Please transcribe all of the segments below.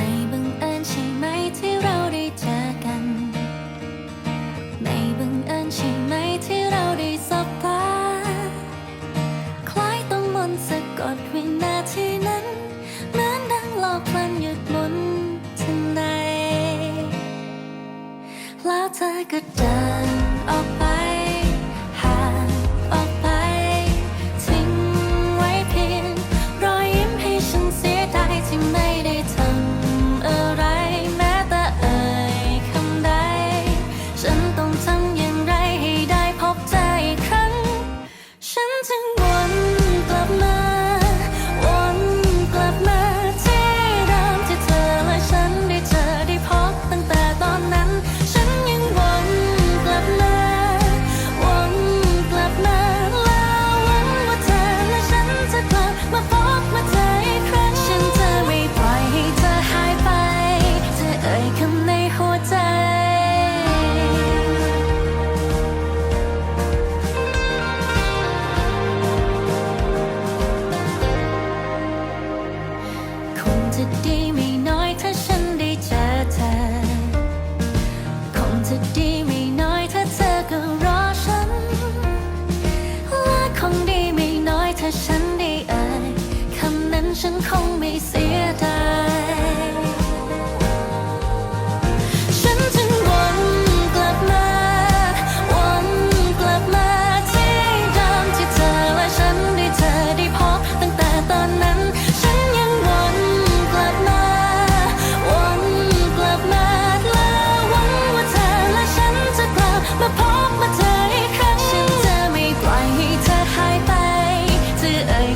ไม่บังเอิญใช่ไหมที่เราได้เจอกัน ไม่บังเอิญใช่ไหมที่เราได้สบตา คล้ายต้อมนสะกดวินาทีนั้น เหมือนดังหลอกมันหยุดหมุนทันใดแล้วเธอก็เจ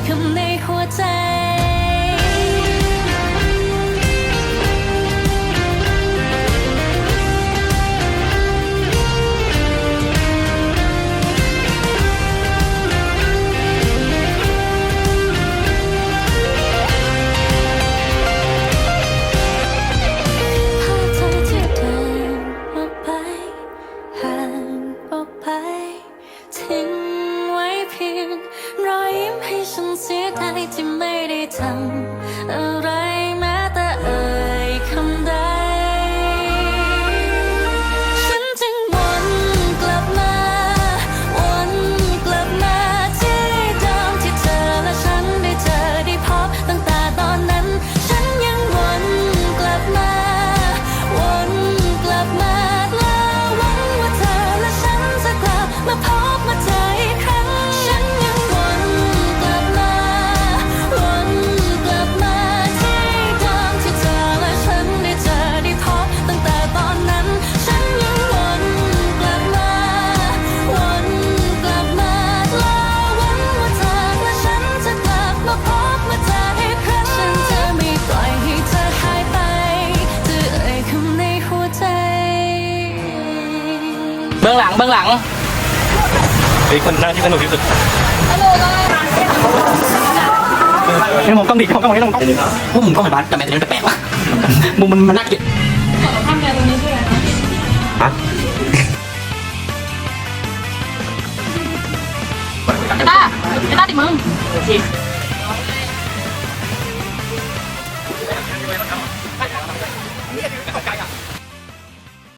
Yakında ฉันเสียดาที่ไม่ได้ทำ เบื้องหลังเบื้องหลังไอ้คนหน้าที่สนุกที่สุดนี่มองกล้องดิกล้องกล้องนี้ต้องกล้องพมึงกล้องไหนบ้านแต่แม่ตัวนี้แปลกว่ะมุมมันมันน่าเกลียดข้ามแกตรงนี้ด้วยนะไอ้ตาไอ้ตาติมึง